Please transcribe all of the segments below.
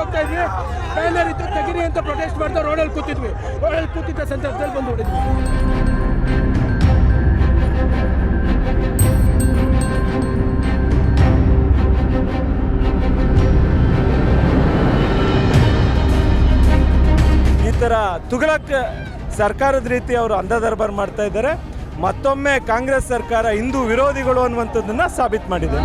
ಹೋಗ್ತಾ ಇದ್ವಿ. ಬ್ಯಾನರ್ ಇತ್ತು, ತೆಗಿರಿ ಅಂತ ಪ್ರೊಟೆಸ್ಟ್ ಮಾಡ್ತಾ ರೋಡಲ್ಲಿ ಕೂತಿದ್ವಿ. ರೋಡಲ್ಲಿ ಕೂತಿದ್ದ ಸಂದರ್ಭದಲ್ಲಿ ಬಂದು ಹೊಡಿದ್ವಿ. ಈ ಥರ ತುಗಲಕ್ ಸರ್ಕಾರದ ರೀತಿ ಅವರು ಅಂಧ ದರ್ಬಾರ್ ಮಾಡ್ತಾ ಇದ್ದಾರೆ. ಮತ್ತೊಮ್ಮೆ ಕಾಂಗ್ರೆಸ್ ಸರ್ಕಾರ ಹಿಂದೂ ವಿರೋಧಿಗಳು ಅನ್ನುವಂಥದ್ದನ್ನು ಸಾಬೀತು ಮಾಡಿದೆ.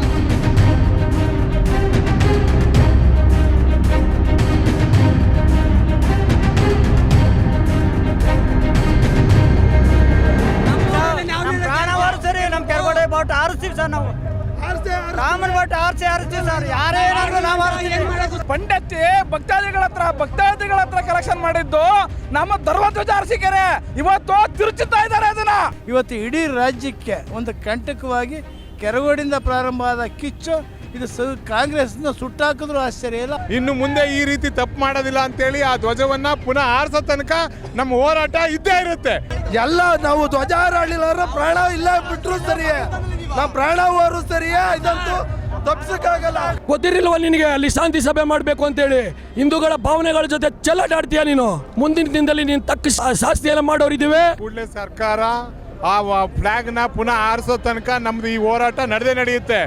ಸರ್ ಯಾರೇ ಪಂಡತ್ತಿ ಭಕ್ತಾದಿಗಳ ಹತ್ರ ಭಕ್ತಾದಿಗಳ ಹತ್ರ ಕಲೆಕ್ಷನ್ ಮಾಡಿದ್ದು ನಮ್ಮ ಧರ್ಮಧ್ವಜ ಅರಸಿಕೆರೆ. ಇವತ್ತು ತಿರುಚುತ್ತಾ ಇದ್ದಾರೆ ಅದನ್ನ. ಇವತ್ತು ಇಡೀ ರಾಜ್ಯಕ್ಕೆ ಒಂದು ಕಂಟಕವಾಗಿ ಕೆರಗೋಡಿಂದ ಪ್ರಾರಂಭ ಆದ ಕಿಚ್ಚು ಇದು ಕಾಂಗ್ರೆಸ್ ಕಾಂಗ್ರೆಸ್ನ ಸುಟ್ಟಾಕಿದ್ರು ಆಶ್ಚರ್ಯ ಇಲ್ಲ. ಇನ್ನು ಮುಂದೆ ಈ ರೀತಿ ತಪ್ಪು ಮಾಡೋದಿಲ್ಲ ಅಂತೇಳಿ ಆ ಧ್ವಜವನ್ನ ಪುನಃ ಆರಿಸೋ ತನಕ ನಮ್ಮ ಹೋರಾಟ ಇದ್ದೇ ಇರುತ್ತೆ. ಎಲ್ಲ ನಾವು ಧ್ವಜ ಹಾರಾಡಲಿಲ್ಲ ಪ್ರಾಣ ಇಲ್ಲ ಬಿಟ್ರು ಸರಿಯೇ. ನಾವು ಪ್ರಾಣ ಹೋರು ಸರಿಯೇ ಇದಂತೂ ತಪ್ಸಕ್ಕಾಗಲ್ಲ ಗೊತ್ತಿರಲಿಲ್ವ ನಿನಗೆ ಅಲ್ಲಿ ಶಾಂತಿ ಸಭೆ ಮಾಡಬೇಕು ಅಂತೇಳಿ? ಹಿಂದೂಗಳ ಭಾವನೆಗಳ ಜೊತೆ ಚೆಲ್ಲಾಟಾಡ್ತೀಯ ನೀನು? ಮುಂದಿನ ದಿನದಲ್ಲಿ ನೀನು ತಕ್ಕ ಶಾಸ್ತಿ ಎಲ್ಲ ಮಾಡೋರಿದ್ದೀವಿ ಕೂಡಲೇ ಸರ್ಕಾರ ಆ ಫ್ಲಾಗ್ನ ಪುನಃ ಆರಿಸೋ ತನಕ ನಮ್ದು ಈ ಹೋರಾಟ ನಡೆದೇ ನಡೆಯುತ್ತೆ.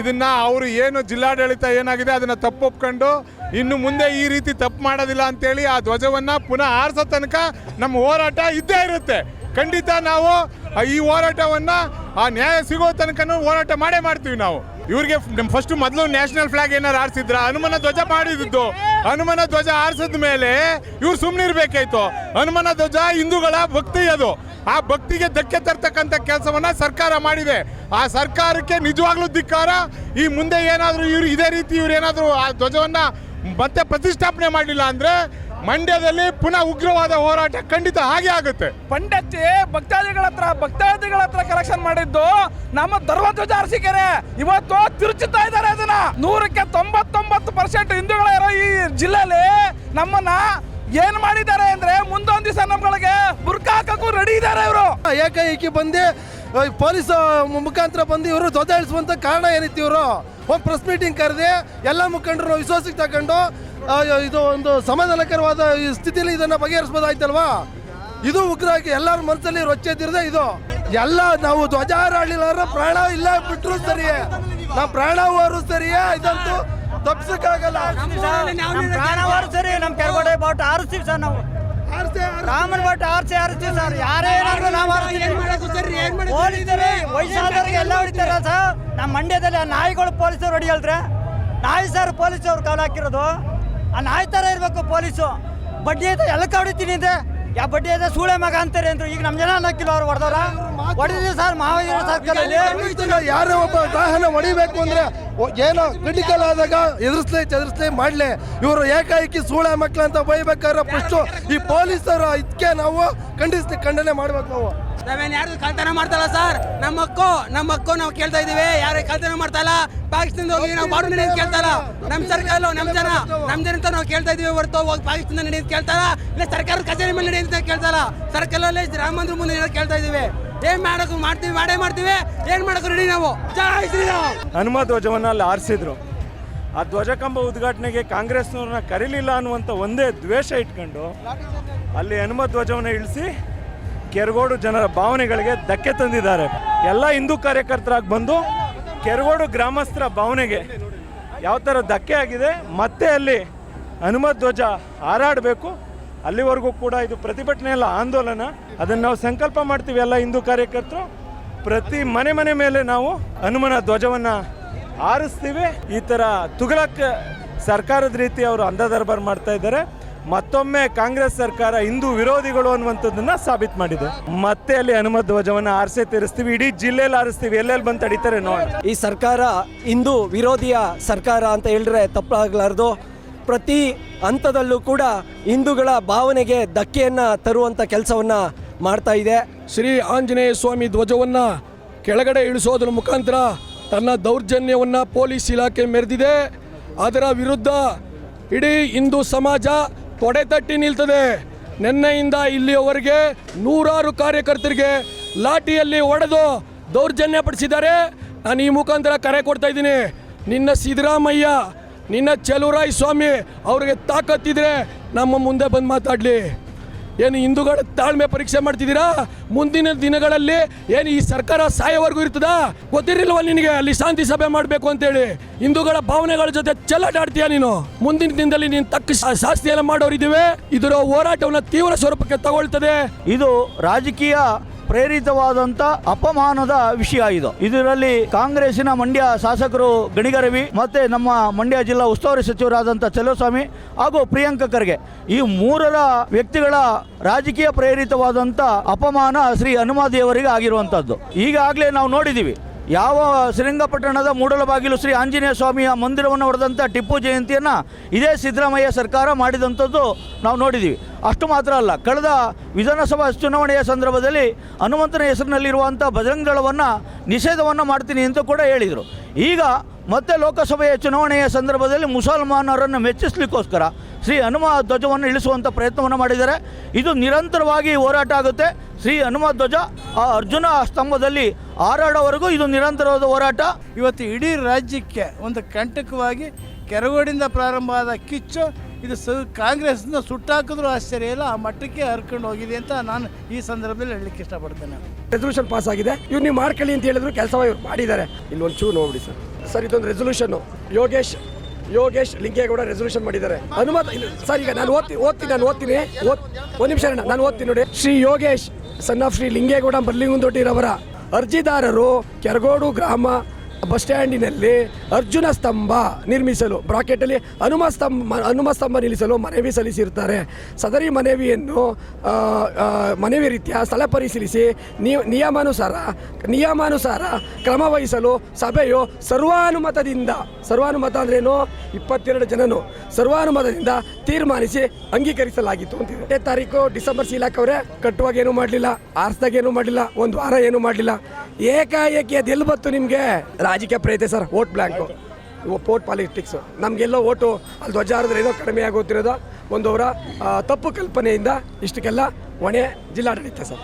ಇದನ್ನ ಅವರು ಏನು ಜಿಲ್ಲಾಡಳಿತ ಏನಾಗಿದೆ ಅದನ್ನ ತಪ್ಪು ಒಪ್ಕೊಂಡು ಇನ್ನು ಮುಂದೆ ಈ ರೀತಿ ತಪ್ಪು ಮಾಡೋದಿಲ್ಲ ಅಂತೇಳಿ ಆ ಧ್ವಜವನ್ನ ಪುನಃ ಆರಿಸೋ ತನಕ ನಮ್ಮ ಹೋರಾಟ ಇದ್ದೇ ಇರುತ್ತೆ. ಖಂಡಿತ ನಾವು ಈ ಹೋರಾಟವನ್ನ, ಆ ನ್ಯಾಯ ಸಿಗೋ ತನಕ ಹೋರಾಟ ಮಾಡೇ ಮಾಡ್ತೀವಿ ನಾವು. ಇವ್ರಿಗೆ ಫಸ್ಟ್ ಮೊದಲು ನ್ಯಾಷನಲ್ ಫ್ಲಾಗ್ ಏನಾರು ಆರಿಸಿದ್ರ, ಹನುಮನ ಧ್ವಜ ಮಾಡಿದ್ದು ಹನುಮನ ಧ್ವಜ ಆರಿಸಿದ ಮೇಲೆ ಇವ್ರು ಸುಮ್ಮನೆ ಇರ್ಬೇಕಾಯ್ತು. ಹನುಮನ ಧ್ವಜ ಹಿಂದೂಗಳ ಭಕ್ತಿ ಅದು. ಆ ಭಕ್ತಿಗೆ ಧಕ್ಕೆ ತರ್ತಕ್ಕಂಥ ಕೆಲಸವನ್ನ ಸರ್ಕಾರ ಮಾಡಿದೆ. ಆ ಸರ್ಕಾರಕ್ಕೆ ನಿಜವಾಗ್ಲೂ ಧಿಕ್ಕಾರ. ಈ ಮುಂದೆ ಏನಾದರೂ ಇವ್ರು ಇದೇ ರೀತಿ ಇವ್ರು ಏನಾದರೂ ಆ ಧ್ವಜವನ್ನ ಮತ್ತೆ ಪ್ರತಿಷ್ಠಾಪನೆ ಮಾಡಲಿಲ್ಲ ಅಂದ್ರೆ ಮಂಡ್ಯದಲ್ಲಿ ಪುನಃ ಉಗ್ರವಾದ ಹೋರಾಟ ಖಂಡಿತ ಹಾಗೆ ಆಗುತ್ತೆ. ಪಂಡತ್ತಿ ಭಕ್ತಾದಿಗಳ ಹತ್ರ ಭಕ್ತಾದಿಗಳ ಹತ್ರ ಕಲೆಕ್ಷನ್ ಮಾಡಿದ್ದು ನಮ್ಮ ಧರ್ಮಧ್ವಜ ಅರಸಿಕೆರೆ. ಇವತ್ತು ತಿರುಚುತ್ತಾ ಇದ್ದಾರೆ ಅದನ್ನ. ನೂರಕ್ಕೆ ತೊಂಬತ್ತೊಂಬತ್ತು ಪರ್ಸೆಂಟ್ ಹಿಂದೂಗಳಿರೋ ಈ ಜಿಲ್ಲೆಯಲ್ಲಿ ನಮ್ಮನ್ನ ಏನ್ ಮಾಡಿದ್ದಾರೆ ಅಂದ್ರೆ ಮುಂದೊಂದ್ ದಿವಸ ನಮ್ಗಳಿಗೆ ಬುರ್ಕಾ ಹಾಕಕ್ಕೂ ರೆಡಿ ಇದ್ದಾರೆ ಇವರು. ಏಕೈಕಿ ಬಂದು ಪೊಲೀಸ್ ಮುಖಾಂತರ ಬಂದು ಇವರು ಧ್ವಜ ಇಳಿಸುವಂತ ಕಾರಣ ಏನಿತ್ತು ಇವರು? ಒಂದು ಪ್ರೆಸ್ ಮೀಟಿಂಗ್ ಕರೆದಿ, ಎಲ್ಲ ಮುಖಂಡರು ವಿಶ್ವಾಸಕ್ಕೆ ತಗೊಂಡು ಇದು ಒಂದು ಸಮಾಧಾನಕರವಾದ ಸ್ಥಿತಿಯಲ್ಲಿ ಇದನ್ನ ಬಗೆಹರಿಸ್ಬೋದಾಯ್ತಲ್ವಾ? ಇದು ಉಗ್ರಾಗಿ ಎಲ್ಲರ ಮನಸ್ಸಲ್ಲಿ ರೊಚ್ಚೆದಿರದೆ ಇದು. ಎಲ್ಲ ನಾವು ಧ್ವಜ ಹಾರಾಡಲಿಲ್ಲ ಪ್ರಾಣ ಇಲ್ಲ ಬಿಟ್ಟರು ಸರಿಯೇ. ನಾವು ಪ್ರಾಣ ಹೋರು ಸರಿಯೇ, ಇದಂತೂ ತಪ್ಸಕ್ಕಾಗಲ್ಲ ಸರಿ ನಮ್ಮ ಕೆಳಗಡೆ ಬಾಟ್ ಆರಿಸ್ತೀವಿ ಸರ್ ನಾವು. ರಾಮನ ಬಾಟ್ ಆರಿಸಿ ಆರಿಸ್ತೀವಿ ಸರ್ ಯಾರೇ ಏನಾದ್ರು ನಾವು ಪೊಲೀಸರು ವಯಸ್ಸಾದವರಿಗೆ ಎಲ್ಲ ಹೊಡಿತಾರ ಸರ್ ನಮ್ಮ ಮಂಡ್ಯದಲ್ಲಿ ಆ ನಾಯಿಗಳು ಪೊಲೀಸರು ಹೊಡಿಯಲ್ದ್ರೆ ನಾಯಿ ಸರ್ ಪೊಲೀಸ್ ಅವ್ರು ಕಾಲು ಹಾಕಿರೋದು ಆ ನಾಯಿ ಥರ ಇರಬೇಕು ಪೊಲೀಸು. ಬಡ್ಡಿ ಐತೆ ಎಲ್ಲಕ್ಕೆ ಹೊಡಿತೀನಿ ಇದೆ ಯಾವ ಬಡ್ಡಿ ಐತೆ ಸೂಳೆ ಮಗ ಅಂತಾರೆ ಅಂದ್ರು. ಈಗ ನಮ್ಮ ಜನ ಅನ್ನಕ್ಕಿಲ್ಲ ಅವ್ರು ಹೊಡೆದವ್ರ. ಹೊಡಿದ್ರಿ ಸರ್ ಮಹಾವೀರ ಸರ್ಕಾರ. ಈಗ ಯಾರೋ ಒಬ್ಬ ವಾಹನ ಹೊಡಿಬೇಕು ಅಂದ್ರೆ ಏನೋ ಕ್ರಿಟಿಕಲ್ ಆದಾಗ ಎದುರಿಸ್ಲಿ ಎದುರಿಸ್ಲಿ ಮಾಡ್ಲಿ. ಇವರು ಏಕಾಏಕಿ ಸೂಳೆ ಮಕ್ಳು ಅಂತ ಬೈಬೇಕಾದ್ರೆ ಫಸ್ಟು ಈ ಪೊಲೀಸರು ಇದಕ್ಕೆ ನಾವು ಖಂಡಿಸ್ಲಿ ಖಂಡನೆ ಮಾಡ್ಬೇಕು ನಾವು. ನಾವೇನ್ ಯಾರು ಕಳ್ತನ ಮಾಡ್ತಲ್ಲ ಸರ್? ನಮ್ಮ ಹಕ್ಕು ನಮ್ಮ ಹಕ್ಕು ನಾವು ಕೇಳ್ತಾ ಇದೀವಿ ಯಾರು ಕಳ್ತನ ಮಾಡ್ತಾ ಇಲ್ಲ ಪಾಕಿಸ್ತಾನದ ಹೋಗಿ ನಾವು ಬಾಡು ನಡೆಯೋದು ನಮ್ಮ ಸರ್ಕಾರ ನಮ್ಮ ಜನ ನಮ್ಮ ಜನ ಅಂತ ನಾವು ಕೇಳ್ತಾ ಇದೀವಿ ಹೊರತು ಹೋಗಿ ಪಾಕಿಸ್ತಾನ ನಡೆಯೋದು ಕೇಳ್ತಾರ ಇಲ್ಲ. ಸರ್ಕಾರದ ಕಚೇರಿ ಮೇಲೆ ನಡೆಯೋದು ಕೇಳ್ತಾರ ಸರ್ಕಲಲ್ಲಿ ರಾಮ ಮಂದಿರ ಮುಂದೆ ಕೇಳ್ತಾ ಇದೀವಿ ಏನ್ ಮಾಡಕ್ ಮಾಡ್ತೀವಿ, ಮಾಡೇ ಮಾಡ್ತೀವಿ, ಏನ್ ಮಾಡಕ್ ರೆಡಿ ನಾವು? ಹನುಮ ಧ್ವಜವನ್ನು ಅಲ್ಲಿ ಆರಿಸಿದ್ರು ಆ ಧ್ವಜಕಂಬ ಉದ್ಘಾಟನೆಗೆ ಕಾಂಗ್ರೆಸ್ನವ್ರನ್ನ ಕರೀಲಿಲ್ಲ ಅನ್ನುವಂಥ ಒಂದೇ ದ್ವೇಷ ಇಟ್ಕೊಂಡು ಅಲ್ಲಿ ಹನುಮ ಧ್ವಜವನ್ನ ಇಳಿಸಿ ಕೆರಗೋಡು ಜನರ ಭಾವನೆಗಳಿಗೆ ಧಕ್ಕೆ ತಂದಿದ್ದಾರೆ. ಎಲ್ಲ ಹಿಂದೂ ಕಾರ್ಯಕರ್ತರಾಗಿ ಬಂದು ಕೆರಗೋಡು ಗ್ರಾಮಸ್ಥರ ಭಾವನೆಗೆ ಯಾವ ಥರ ಧಕ್ಕೆ ಆಗಿದೆ, ಮತ್ತೆ ಅಲ್ಲಿ ಹನುಮ ಧ್ವಜ ಹಾರಾಡಬೇಕು. ಅಲ್ಲಿವರೆಗೂ ಕೂಡ ಇದು ಪ್ರತಿಭಟನೆ ಅಲ್ಲ, ಆಂದೋಲನ. ಅದನ್ನು ನಾವು ಸಂಕಲ್ಪ ಮಾಡ್ತೀವಿ ಎಲ್ಲ ಹಿಂದೂ ಕಾರ್ಯಕರ್ತರು. ಪ್ರತಿ ಮನೆ ಮನೆ ಮೇಲೆ ನಾವು ಹನುಮನ ಧ್ವಜವನ್ನು ಆರಿಸ್ತೀವಿ ಈ ಥರ ತುಗಲಕ್ ಸರ್ಕಾರದ ರೀತಿ ಅವರು ಅಂಧ ದರ್ಬಾರ್ ಮಾಡ್ತಾ ಇದ್ದಾರೆ. ಮತ್ತೊಮ್ಮೆ ಕಾಂಗ್ರೆಸ್ ಸರ್ಕಾರ ಹಿಂದೂ ವಿರೋಧಿಗಳು ಅನ್ನುವಂಥದ್ದನ್ನು ಸಾಬೀತು ಮಾಡಿದೆ. ಮತ್ತೆ ಅಲ್ಲಿ ಹನುಮ ಧ್ವಜವನ್ನು ಆರಿಸೇ ತೀರಿಸ್ತೀವಿ. ಇಡೀ ಜಿಲ್ಲೆಯಲ್ಲಿ ಆರಿಸ್ತೀವಿ ಎಲ್ಲೆಲ್ಲಿ ಬಂದು ತಡೀತಾರೆ ನೋಡಿ ಈ ಸರ್ಕಾರ ಹಿಂದೂ ವಿರೋಧಿಯ ಸರ್ಕಾರ ಅಂತ ಹೇಳಿದ್ರೆ ತಪ್ಪಾಗಲಾರ್ದು ಪ್ರತಿ ಹಂತದಲ್ಲೂ ಕೂಡ ಹಿಂದೂಗಳ ಭಾವನೆಗೆ ಧಕ್ಕೆಯನ್ನು ತರುವಂಥ ಕೆಲಸವನ್ನು ಮಾಡ್ತಾ ಇದೆ. ಶ್ರೀ ಆಂಜನೇಯ ಸ್ವಾಮಿ ಧ್ವಜವನ್ನು ಕೆಳಗಡೆ ಇಳಿಸೋದ್ರ ಮುಖಾಂತರ ತನ್ನ ದೌರ್ಜನ್ಯವನ್ನು ಪೊಲೀಸ್ ಇಲಾಖೆ ಮೆರೆದಿದೆ. ಅದರ ವಿರುದ್ಧ ಇಡೀ ಹಿಂದೂ ಸಮಾಜ ತೊಡೆ ತಟ್ಟಿ ನಿಲ್ತದೆ. ನಿನ್ನೆಯಿಂದ ಇಲ್ಲಿಯವರೆಗೆ ನೂರಾರು ಕಾರ್ಯಕರ್ತರಿಗೆ ಲಾಠಿಯಲ್ಲಿ ಹೊಡೆದು ದೌರ್ಜನ್ಯ ಪಡಿಸಿದ್ದಾರೆ. ನಾನು ಈ ಮುಖಾಂತರ ಕರೆ ಕೊಡ್ತಾ ಇದ್ದೀನಿ. ನಿನ್ನ ಸಿದ್ದರಾಮಯ್ಯ ನಿನ್ನ ಚೆಲುವರಾಯ ಸ್ವಾಮಿ ಅವ್ರಿಗೆ ತಾಕತ್ತಿದ್ರೆ ನಮ್ಮ ಮುಂದೆ ಬಂದು ಮಾತಾಡಲಿ. ಏನು ಹಿಂದೂಗಳ ತಾಳ್ಮೆ ಪರೀಕ್ಷೆ ಮಾಡ್ತಿದ್ದೀರಾ? ಮುಂದಿನ ದಿನಗಳಲ್ಲಿ ಏನು ಈ ಸರ್ಕಾರ ಸಾಯೋವರೆಗೂ ಇರ್ತದಾ? ಗೊತ್ತಿರಲಿಲ್ವ ನಿನಗೆ? ಅಲ್ಲಿ ಶಾಂತಿ ಸಭೆ ಮಾಡಬೇಕು ಅಂತೇಳಿ. ಹಿಂದೂಗಳ ಭಾವನೆಗಳ ಜೊತೆ ಚೆಲ್ಲಾಟ ಆಡ್ತೀಯ ನೀನು? ಮುಂದಿನ ದಿನದಲ್ಲಿ ನೀನು ತಕ್ಕ ಶಾಸ್ತಿಯೆಲ್ಲ ಮಾಡೋರಿದ್ದೀವಿ. ಇದರ ಹೋರಾಟವನ್ನು ತೀವ್ರ ಸ್ವರೂಪಕ್ಕೆ ತಗೊಳ್ತದೆ. ಇದು ರಾಜಕೀಯ ಪ್ರೇರಿತವಾದಂತ ಅಪಮಾನದ ವಿಷಯ ಇದು. ಇದರಲ್ಲಿ ಕಾಂಗ್ರೆಸ್ಸಿನ ಮಂಡ್ಯ ಶಾಸಕರು ಗಣಿಗರವಿ ಮತ್ತೆ ನಮ್ಮ ಮಂಡ್ಯ ಜಿಲ್ಲಾ ಉಸ್ತುವಾರಿ ಸಚಿವರಾದಂಥ ಚಲೋಸ್ವಾಮಿ ಹಾಗೂ ಪ್ರಿಯಾಂಕ ಖರ್ಗೆ ಈ ಮೂರರ ವ್ಯಕ್ತಿಗಳ ರಾಜಕೀಯ ಪ್ರೇರಿತವಾದಂಥ ಅಪಮಾನ ಶ್ರೀ ಹನುಮಾದೇವರಿಗೆ ಆಗಿರುವಂಥದ್ದು ಈಗಾಗಲೇ ನಾವು ನೋಡಿದ್ದೀವಿ ಯಾವ ಶ್ರೀರಂಗಪಟ್ಟಣದ ಮೂಡಲಬಾಗಿಲು ಶ್ರೀ ಆಂಜನೇಯ ಸ್ವಾಮಿಯ ಮಂದಿರವನ್ನು ಹೊಡೆದಂಥ ಟಿಪ್ಪು ಜಯಂತಿಯನ್ನು ಇದೇ ಸಿದ್ದರಾಮಯ್ಯ ಸರ್ಕಾರ ಮಾಡಿದಂಥದ್ದು ನಾವು ನೋಡಿದ್ದೀವಿ. ಅಷ್ಟು ಮಾತ್ರ ಅಲ್ಲ, ಕಳೆದ ವಿಧಾನಸಭಾ ಚುನಾವಣೆಯ ಸಂದರ್ಭದಲ್ಲಿ ಹನುಮಂತನ ಹೆಸರಿನಲ್ಲಿರುವಂಥ ಬಜರಂಗ ದಳವನ್ನು ನಿಷೇಧವನ್ನು ಮಾಡ್ತೀನಿ ಅಂತ ಕೂಡ ಹೇಳಿದರು. ಈಗ ಮತ್ತೆ ಲೋಕಸಭೆಯ ಚುನಾವಣೆಯ ಸಂದರ್ಭದಲ್ಲಿ ಮುಸಲ್ಮಾನರನ್ನು ಮೆಚ್ಚಿಸಲಿಕ್ಕೋಸ್ಕರ ಶ್ರೀ ಹನುಮ ಧ್ವಜವನ್ನು ಇಳಿಸುವಂಥ ಪ್ರಯತ್ನವನ್ನು ಮಾಡಿದ್ದಾರೆ. ಇದು ನಿರಂತರವಾಗಿ ಹೋರಾಟ ಆಗುತ್ತೆ. ಶ್ರೀ ಹನುಮ ಧ್ವಜ ಆ ಅರ್ಜುನ ಸ್ತಂಭದಲ್ಲಿ ಹಾರಾಡೋವರೆಗೂ ಇದು ನಿರಂತರವಾದ ಹೋರಾಟ. ಇವತ್ತು ಇಡೀ ರಾಜ್ಯಕ್ಕೆ ಒಂದು ಕಂಟಕವಾಗಿ ಕೆರಗೋಡಿಂದ ಪ್ರಾರಂಭ ಆದ ಕಿಚ್ಚು ಇದು ಸ ಕಾಂಗ್ರೆಸ್ನ ಸುಟ್ಟಾಕಿದ್ರು ಆಶ್ಚರ್ಯ ಇಲ್ಲ ಆ ಮಟ್ಟಕ್ಕೆ ಹರ್ಕೊಂಡು ಹೋಗಿದೆ ಅಂತ ನಾನು ಈ ಸಂದರ್ಭದಲ್ಲಿ ಹೇಳಲಿಕ್ಕೆ ಇಷ್ಟಪಡ್ತೇನೆ. ರೆಸೊಲ್ಯೂಷನ್ ಪಾಸ್ ಆಗಿದೆ. ಇವ್ರು ನೀವು ಮಾಡ್ಕೊಳ್ಳಿ ಅಂತ ಹೇಳಿದ್ರು ಕೆಲಸ ಇವ್ರು ಮಾಡಿದ್ದಾರೆ. ಇಲ್ಲಿ ಒಂದು ಚೂ ನೋಡ್ಬಿಡಿ ಸರ್. ಸರ್ ಇದೊಂದು ರೆಸೊಲ್ಯೂಷನ್ ಯೋಗೇಶ್ ಯೋಗೇಶ್ ಲಿಂಗೇಗೌಡ ರೆಸೊಲ್ಯೂಷನ್ ಮಾಡಿದ್ದಾರೆ. ಅನುಮತ ಸರ್, ಈಗ ನಾನು ಓದ್ತೀನಿ ಓದ್ತೀನಿ ನಾನು ಓದ್ತೀನಿ. ಓದ್, ಒಂದು ನಿಮಿಷ ಅಣ್ಣ, ನಾನು ಓದ್ತೀನಿ ನೋಡಿ. ಶ್ರೀ ಯೋಗೇಶ್ ಸನ್ ಆಫ್ ಶ್ರೀ ಲಿಂಗೇಗೌಡ ಬರ್ಲಿಂಗುಂದೊಡ್ಡಿರವರ ಅರ್ಜಿದಾರರು ಕೆರಗೋಡು ಗ್ರಾಮ ಬಸ್ ಸ್ಟ್ಯಾಂಡಿನಲ್ಲಿ ಅರ್ಜುನ ಸ್ತಂಭ ನಿರ್ಮಿಸಲು, ಬ್ರಾಕೆಟಲ್ಲಿ ಹನುಮ ಸ್ತಂಭ ಹನುಮ ಸ್ತಂಭ ನಿಲ್ಲಿಸಲು ಮನವಿ ಸಲ್ಲಿಸಿರುತ್ತಾರೆ. ಸದರಿ ಮನವಿಯನ್ನು ಮನವಿ ರೀತಿಯ ಸ್ಥಳ ಪರಿಶೀಲಿಸಿ ನಿಯ- ನಿಯಮಾನುಸಾರ ನಿಯಮಾನುಸಾರ ಕ್ರಮ ವಹಿಸಲು ಸಭೆಯು ಸರ್ವಾನುಮತದಿಂದ, ಸರ್ವಾನುಮತ ಅಂದ್ರೇನು? ಇಪ್ಪತ್ತೆರಡು ಜನನು ಸರ್ವಾನುಮತದಿಂದ ತೀರ್ಮಾನಿಸಿ ಅಂಗೀಕರಿಸಲಾಗಿತ್ತು ಎಂಟನೇ ತಾರೀಕು ಡಿಸೆಂಬರ್ ಇಲಾಖೆ ಅವರೇ ಕಟ್ಟುವಾಗ ಏನು ಮಾಡಲಿಲ್ಲ, ಆರ್ಸ್ದಾಗ ಏನು ಮಾಡಲಿಲ್ಲ, ಒಂದು ವಾರ ಏನು ಮಾಡಲಿಲ್ಲ. ಏಕಾಏಕಿ ಅದೆಲ್ಲಿ ಎಲ್ಲಿ ಬಂತು ನಿಮಗೆ? ರಾಜಕೀಯ ಪ್ರಯತ್ನ sir vote blank port politics ನಮಗೆಲ್ಲೋ ಓಟು ಅಲ್ಲಿ ಧ್ವಜ ಏನೋ ಕಡಿಮೆ ಆಗೋತಿರೋದು. ಒಂದು ಅವರ ತಪ್ಪು ಕಲ್ಪನೆಯಿಂದ ಇಷ್ಟಕ್ಕೆಲ್ಲ ಹೊಣೆ ಜಿಲ್ಲಾಡಳಿತ ಸರ್.